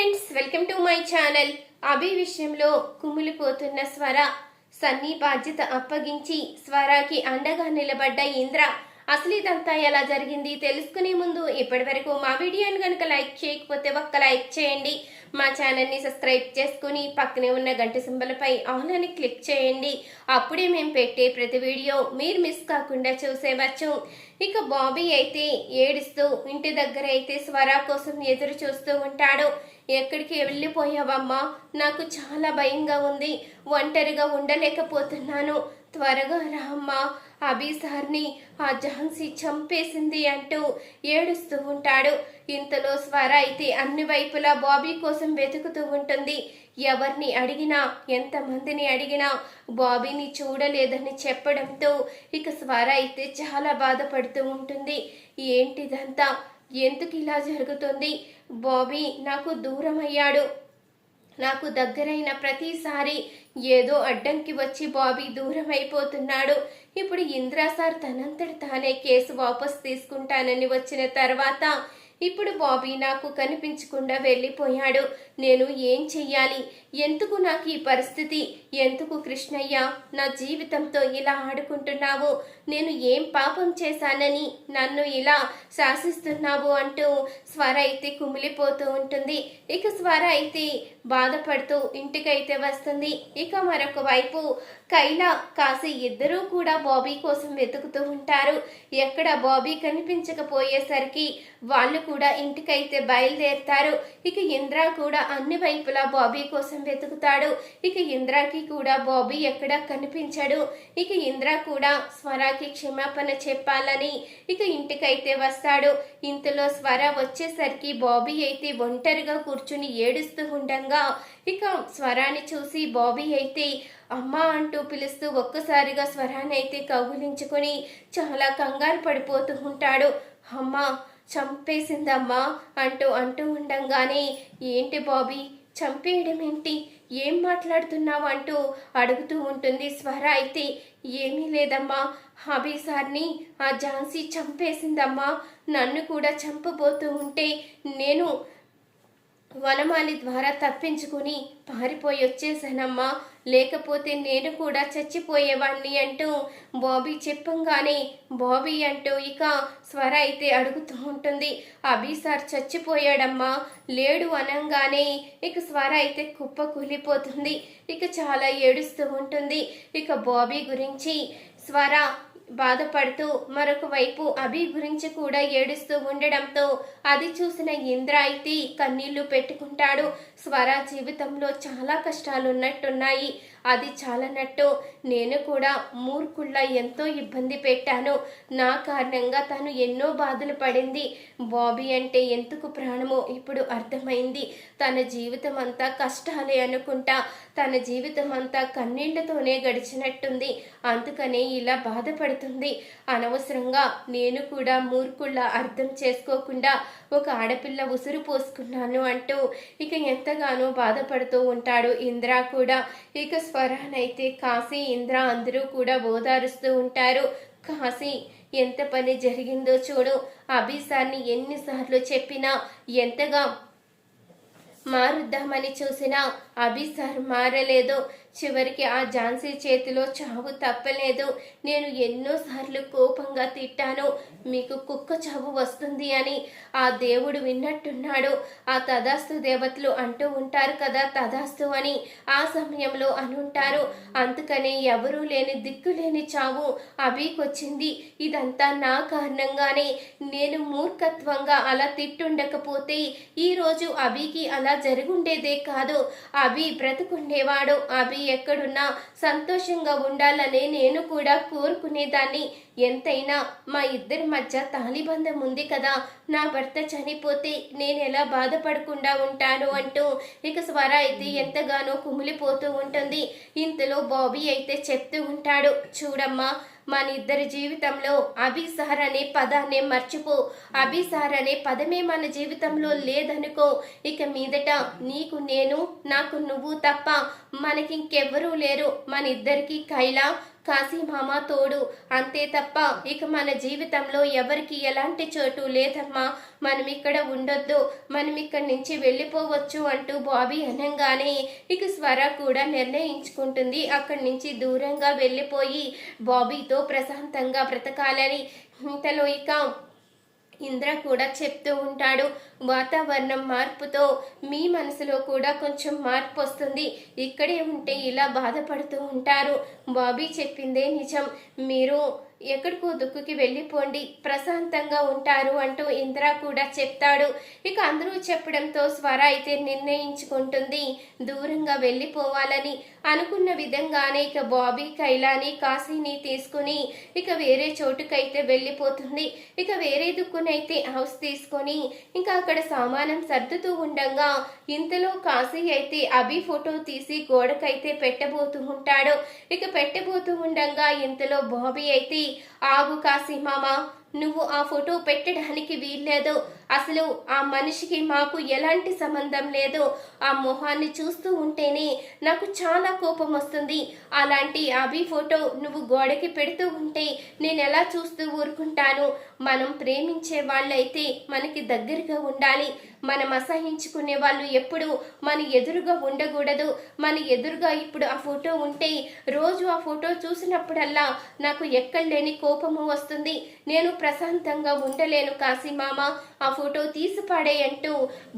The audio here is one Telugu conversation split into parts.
Friends welcome to my channel. Abhi విషయంలో కుమిలిపోతున్న స్వర. సన్నీ బాధ్యత అప్పగించి స్వరాకి అండగా నిలబడ్డ ఇంద్ర అసలు ఇదంతా ఎలా జరిగింది తెలుసుకునే ముందు ఇప్పటి వరకు మా వీడియోని కనుక లైక్ చేయకపోతే ఒక్క లైక్ చేయండి. మా ఛానల్ని సబ్స్క్రైబ్ చేసుకుని పక్కనే ఉన్న గంట సింబలపై ఆన్ అని క్లిక్ చేయండి. అప్పుడే మేము పెట్టే ప్రతి వీడియో మీరు మిస్ కాకుండా చూసేవచ్చు. ఇక బాబీ అయితే ఏడుస్తూ ఇంటి దగ్గర అయితే స్వరా కోసం ఎదురు చూస్తూ ఉంటాడు. ఎక్కడికి వెళ్ళిపోయావమ్మా? నాకు చాలా భయంగా ఉంది. ఒంటరిగా ఉండలేకపోతున్నాను. త్వరగా రామ్మ. అమ్మా అభి సార్ని ఆ ఝాన్సీ చంపేసింది అంటూ ఏడుస్తూ ఉంటాడు. ఇంతలో స్వర అయితే అన్ని వైపులా బాబీ కోసం వెతుకుతూ ఉంటుంది. ఎవరిని అడిగినా ఎంతమందిని అడిగినా బాబీని చూడలేదని చెప్పడంతో ఇక స్వర అయితే చాలా బాధపడుతూ ఉంటుంది. ఏంటిదంతా? ఎందుకు ఇలా జరుగుతుంది? బాబీ నాకు దూరం అయ్యాడు నాకు దగ్గరైన ప్రతిసారి ఏదో అడ్డంకి వచ్చి బాబీ దూరం అయిపోతున్నాడు ఇప్పుడు ఇంద్రా సార్ తనంతటి తానే కేసు వాపస్ తీసుకుంటానని వచ్చిన తర్వాత ఇప్పుడు బాబీ నాకు కనిపించకుండా వెళ్ళిపోయాడు. నేను ఏం చెయ్యాలి? ఎందుకు నాకు ఈ పరిస్థితి? ఎందుకు కృష్ణయ్య నా జీవితంతో ఇలా ఆడుకుంటున్నావు? నేను ఏం పాపం చేశానని నన్ను ఇలా శాసిస్తున్నావు అంటూ స్వర అయితే కుమిలిపోతూ ఉంటుంది. ఇక స్వర అయితే బాధపడుతూ ఇంటికైతే వస్తుంది. ఇక మరొక వైపు కైలా కాశీ ఇద్దరూ కూడా బాబీ కోసం వెతుకుతూ ఉంటారు. ఎక్కడ బాబీ కనిపించకపోయేసరికి వాళ్ళు కూడా ఇంటికైతే బయలుదేరుతారు. ఇక ఇంద్ర కూడా అన్ని వైపులా బాబీ కోసం వెతుకుతాడు. ఇక ఇంద్రాకి కూడా బాబీ ఎక్కడ కనిపించడు. ఇక ఇంద్ర కూడా స్వరాకి క్షమాపణ చెప్పాలని ఇక ఇంటికైతే వస్తాడు. ఇంతలో స్వర వచ్చేసరికి బాబీ అయితే ఒంటరిగా కూర్చుని ఏడుస్తూ ఉండంగా ఇక స్వరాన్ని చూసి బాబీ అయితే అమ్మ అంటూ పిలుస్తూ ఒక్కసారిగా స్వరాన్ని అయితే కౌగులించుకొని చాలా కంగారు పడిపోతూ ఉంటాడు. అమ్మా చంపేసిందమ్మా అంటూ అంటూ ఉండంగానే ఏంటి బాబీ చంపేయడం ఏంటి? ఏం మాట్లాడుతున్నావు? అంటూ అడుగుతూ ఉంటుంది స్వర అయితే. ఏమీ లేదమ్మా హబీ సార్ని ఆ ఝాన్సీ చంపేసిందమ్మా. నన్ను కూడా చంపబోతూ ఉంటే నేను వనమాలి ద్వారా తప్పించుకుని పారిపోయి వచ్చేసానమ్మా లేకపోతే నేను కూడా చచ్చిపోయేవాణ్ణి అంటూ బాబీ చెప్పంగానే బాబీ అంటూ ఇక స్వర అయితే అడుగుతూ ఉంటుంది. అభి సార్ చచ్చిపోయాడమ్మా. లేడు అనంగానే ఇక స్వర అయితే కుప్ప కూలిపోతుంది. ఇక చాలా ఏడుస్తూ ఉంటుంది. ఇక బాబీ గురించి స్వర బాధపడుతూ మరొక వైపు అభి గురించి కూడా ఏడుస్తూ ఉండడంతో అది చూసిన ఇంద్ర అయితే కన్నీళ్ళు పెట్టుకుంటాడు. స్వర జీవితంలో చాలా కష్టాలు ఉన్నట్టున్నాయి అది చాలనట్టు నేను కూడా మూర్ఖుళ్ళ ఎంతో ఇబ్బంది పెట్టాను. నా కారణంగా తను ఎన్నో బాధలు పడింది. బాబీ అంటే ఎందుకు ప్రాణమో ఇప్పుడు అర్థమైంది. తన జీవితం అంతా కష్టాలే అనుకుంటా. తన జీవితం అంతా కన్నీళ్ళతోనే గడిచినట్టుంది. అందుకనే ఇలా బాధపడుతుంది. అనవసరంగా నేను కూడా మూర్ఖుళ్ళ అర్థం చేసుకోకుండా ఒక ఆడపిల్ల ఉసురు పోసుకున్నాను అంటూ ఇక ఎంతగానో బాధపడుతూ ఉంటాడు ఇంద్ర కూడా. ఇక స్వరానైతే కాశీ ఇంద్ర అందరూ కూడా ఓదారుస్తూ ఉంటారు. కాశీ ఎంత పని జరిగిందో చూడు. అభిసార్ని ఎన్నిసార్లు చెప్పినా ఎంతగా మారుద్దామని చూసినా అభిసార్ మారలేదు. చివరికి ఆ ఝాన్సీ చేతిలో చావు తప్పలేదు. నేను ఎన్నోసార్లు కోపంగా తిట్టాను. మీకు కుక్క చావు వస్తుంది అని. ఆ దేవుడు విన్నట్టున్నాడు. ఆ తదాస్తు దేవతలు అంటూ ఉంటారు కదా తదాస్తు అని. ఆ సమయంలో అనుంటారు. అందుకనే ఎవరూ లేని దిక్కు లేని చావు అభికొచ్చింది ఇదంతా నా కారణంగానే. నేను మూర్ఖత్వంగా అలా తిట్టుండకపోతే ఈరోజు అభికి అలా జరుగుండేదే కాదు. అభి బ్రతుకుండేవాడు. అభి ఎక్కడున్నా సంతోషంగా ఉండాలని నేను కూడా కోరుకునేదాన్ని. ఎంతైనా మా ఇద్దరి మధ్య తాలిబంధం ఉంది కదా. నా భర్త చనిపోతే నేను ఎలా బాధపడకుండా ఉంటాను అంటూ ఇక స్వర అయితే ఎంతగానో కుమిలిపోతూ ఉంటుంది. ఇంతలో బాబీ అయితే చెప్తూ ఉంటాడు చూడమ్మా మన ఇద్దరి జీవితంలో అభిసార్ అనే పదాన్ని మర్చిపో. అభిసార్ అనే పదమే మన జీవితంలో లేదనుకో. ఇక మీదట నీకు నేను నాకు నువ్వు తప్ప మనకింకెవ్వరూ లేరు. మన ఇద్దరికి కైలా కాశీమామ తోడు. అంతే తప్ప ఇక మన జీవితంలో ఎవరికి ఎలాంటి చోటు లేదమ్మా. మనం ఇక్కడ ఉండొద్దు. మనం ఇక్కడి నుంచి వెళ్ళిపోవచ్చు అంటూ బాబీ అనగానే ఇక స్వర కూడా నిర్ణయించుకుంటుంది. అక్కడి నుంచి దూరంగా వెళ్ళిపోయి బాబీతో ప్రశాంతంగా బ్రతకాలని. ఇంతలో ఇక ఇంద్ర కూడా చెప్తూ ఉంటాడు వాతావరణం మార్పుతో మీ మనసులో కూడా కొంచెం మార్పు వస్తుంది ఇక్కడే ఉంటే ఇలా బాధపడుతూ ఉంటారు. బాబీ చెప్పిందే నిజం. మీరు ఎక్కడికో దుక్కుకి వెళ్ళిపోండి ప్రశాంతంగా ఉంటారు అంటూ ఇంద్ర కూడా చెప్తాడు. ఇక అందరూ చెప్పడంతో స్వర అయితే నిర్ణయించుకుంటుంది. దూరంగా వెళ్ళిపోవాలని అనుకున్న విధంగానే ఇక బాబీ కైలాని కాశీని తీసుకుని ఇక వేరే చోటుకైతే వెళ్ళిపోతుంది. ఇక వేరే దుక్కునైతే హౌస్ తీసుకొని ఇంకా అక్కడ సామానం సర్దుతూ ఉండగా ఇంతలో కాశీ అయితే అభి ఫోటో తీసి గోడకైతే పెట్టబోతూ ఉంటాడు. ఇక పెట్టబోతూ ఉండగా ఇంతలో బాబీ అయితే ఆగు కాశీ మామ నువ్వు ఆ ఫోటో పెట్టడానికి వీల్లేదు. అసలు ఆ మనిషికి మాకు ఎలాంటి సంబంధం లేదో ఆ మొహాన్ని చూస్తూ ఉంటేనే నాకు చాలా కోపం వస్తుంది. అలాంటి అభి ఫోటో నువ్వు గోడకి పెడుతూ ఉంటే నేను ఎలా చూస్తూ ఊరుకుంటాను? మనం ప్రేమించే వాళ్ళైతే మనకి దగ్గరగా ఉండాలి. మనం అసహించుకునే వాళ్ళు ఎప్పుడు మన ఎదురుగా ఉండకూడదు. మన ఎదురుగా ఇప్పుడు ఆ ఫోటో ఉంటే రోజు ఆ ఫోటో చూసినప్పుడల్లా నాకు ఎక్కడ లేని కోపము వస్తుంది. నేను ప్రశాంతంగా ఉండలేను కాశీ మామ ఆ ఫోటో తీసి పడేయంటూ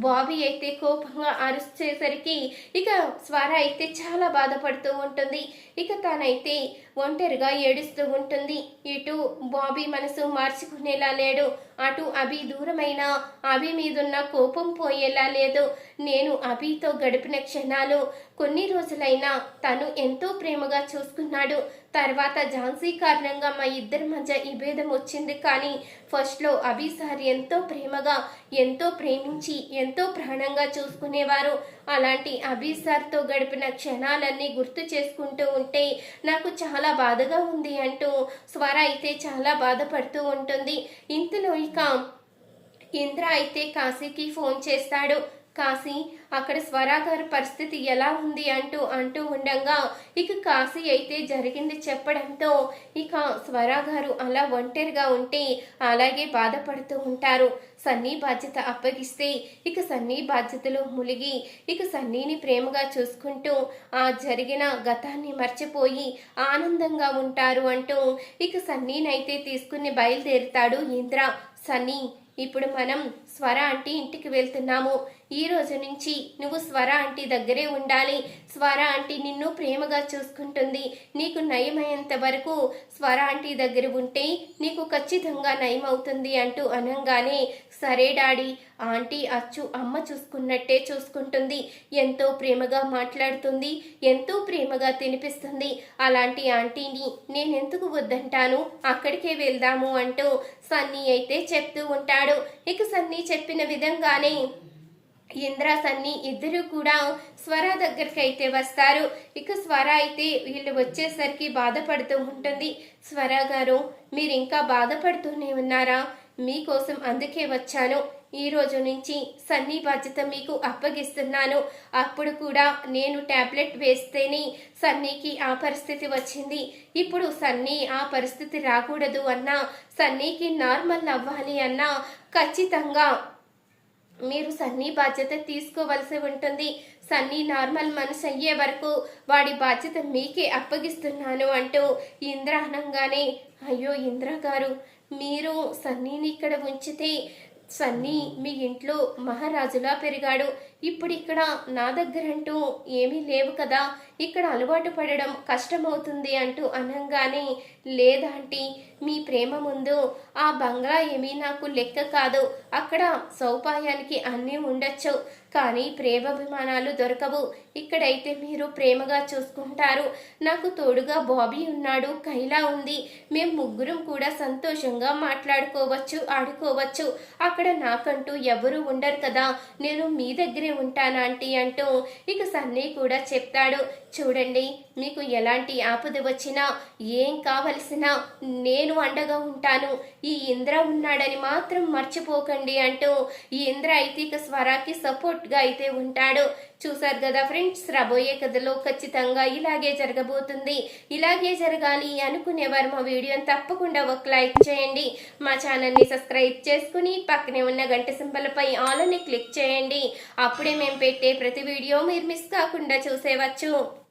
బాబీ అయితే కోపంగా అరుచేసరికి ఇక స్వర అయితే చాలా బాధపడుతూ ఉంటుంది. ఇక తనైతే ఒంటరిగా ఏడుస్తూ ఉంటుంది. ఇటు బాబీ మనసు మార్చుకునేలా లేడు. అటు అభి దూరమైన అభి మీదున్న కోపం పోయేలా లేదు. నేను అభితో గడిపిన క్షణాలు కొన్ని రోజులైనా తను ఎంతో ప్రేమగా చూసుకున్నాడు. తర్వాత ఝాన్సీ కారణంగా మా ఇద్దరి మధ్య ఈ భేదం వచ్చింది. కానీ ఫస్ట్లో అభి సార్ ఎంతో ప్రేమగా ఎంతో ప్రేమించి ఎంతో ప్రాణంగా చూసుకునేవారు. అలాంటి అభి సార్తో గడిపిన క్షణాలన్నీ గుర్తు చేసుకుంటూ ఉంటే నాకు చాలా బాధగా ఉంది అంటూ స్వర అయితే చాలా బాధపడుతూ ఉంటుంది. ఇంతలో ఇక ఇంద్ర అయితే కాశీకి ఫోన్ చేస్తాడు. కాశీ అక్కడ స్వరాగారి పరిస్థితి ఎలా ఉంది అంటూ అంటూ ఉండగా ఇక కాశీ అయితే జరిగింది చెప్పడంతో ఇక స్వరాగారు అలా ఒంటరిగా ఉంటే అలాగే బాధపడుతూ ఉంటారు. సన్నీ బాధ్యత అప్పగిస్తే ఇక సన్నీ బాధ్యతలో ములిగి ఇక సన్నీని ప్రేమగా చూసుకుంటూ ఆ జరిగిన గతాన్ని మర్చిపోయి ఆనందంగా ఉంటారు అంటూ ఇక సన్నీనైతే తీసుకుని బయలుదేరుతాడు ఇంద్ర. సన్నీ ఇప్పుడు మనం స్వర అంటే ఇంటికి వెళ్తున్నాము. ఈ రోజు నుంచి నువ్వు స్వర ఆంటీ దగ్గరే ఉండాలి. స్వర ఆంటీ నిన్ను ప్రేమగా చూసుకుంటుంది. నీకు నయమయ్యేంత వరకు స్వర ఆంటీ దగ్గర ఉంటే నీకు ఖచ్చితంగా నయం అవుతుంది అంటూ అనంగానే సరే డాడీ ఆంటీ అచ్చు అమ్మ చూసుకున్నట్టే చూసుకుంటుంది. ఎంతో ప్రేమగా మాట్లాడుతుంది ఎంతో ప్రేమగా తినిపిస్తుంది. అలాంటి ఆంటీని నేనెందుకు వద్దంటాను? అక్కడికే వెళ్దాము అంటూ సన్నీ అయితే చెప్తూ ఉంటాడు. ఇక సన్నీ చెప్పిన విధంగానే ఇంద్ర సన్ని ఇద్దరు కూడా స్వర దగ్గరికి అయితే వస్తారు. ఇక స్వర అయితే వీళ్ళు వచ్చేసరికి బాధపడుతూ ఉంటుంది. స్వర గారు మీరు ఇంకా బాధపడుతూనే ఉన్నారా? మీకోసం అందుకే వచ్చాను. ఈ రోజు నుంచి సన్నీ బాధ్యత మీకు అప్పగిస్తున్నాను. అప్పుడు కూడా నేను ట్యాబ్లెట్ వేస్తేనే సన్నీకి ఆ పరిస్థితి వచ్చింది. ఇప్పుడు సన్నీ ఆ పరిస్థితి రాకూడదు అన్నా సన్నీకి నార్మల్ అవ్వాలి అన్నా ఖచ్చితంగా మీరు సన్నీ బాధ్యత తీసుకోవలసి ఉంటుంది. సన్నీ నార్మల్ మనసు అయ్యే వరకు వాడి బాధ్యత మీకే అప్పగిస్తున్నాను అంటూ ఇంద్ర అనంగానే అయ్యో ఇంద్ర గారు మీరు సన్నీని ఇక్కడ ఉంచితే సన్నీ మీ ఇంట్లో మహారాజులా పెరిగాడు. ఇప్పుడు ఇక్కడ నా దగ్గరంటూ ఏమీ లేవు కదా. ఇక్కడ అలవాటు పడడం కష్టమవుతుంది అంటూ అనంగానే లేదాంటీ మీ ప్రేమ ముందు. ఆ బంగ్లా ఏమీ నాకు లెక్క కాదు. అక్కడ సౌపాయానికి అన్నీ ఉండొచ్చు. కానీ ప్రేమాభిమానాలు దొరకవు. ఇక్కడైతే మీరు ప్రేమగా చూసుకుంటారు. నాకు తోడుగా బాబీ ఉన్నాడు కైలా ఉంది. మేము ముగ్గురం కూడా సంతోషంగా మాట్లాడుకోవచ్చు ఆడుకోవచ్చు. అక్కడ నాకంటూ ఎవరు ఉండరు కదా. నేను మీ దగ్గరే ఉంటాను ఆంటీ? అంటూ ఇక సన్నీ కూడా చెప్తాడు. చూడండి మీకు ఎలాంటి ఆపద వచ్చినా ఏం కావలసినా నేను అండగా ఉంటాను. ఈ ఇంద్ర ఉన్నాడని మాత్రం మర్చిపోకండి అంటూ ఈ ఇంద్ర ఐతిక స్వరాకి సపోర్ట్గా అయితే ఉంటాడు. చూసారు కదా ఫ్రెండ్స్ రాబోయే కథలో ఖచ్చితంగా ఇలాగే జరగబోతుంది. ఇలాగే జరగాలి అనుకునేవారు మా వీడియోని తప్పకుండా ఒక లైక్ చేయండి. మా ఛానల్ని సబ్స్క్రైబ్ చేసుకుని పక్కనే ఉన్న గంట సింబలపై ఆల్ అని క్లిక్ చేయండి. అప్పుడే మేము పెట్టే ప్రతి వీడియో మీరు మిస్ కాకుండా చూసేవచ్చు.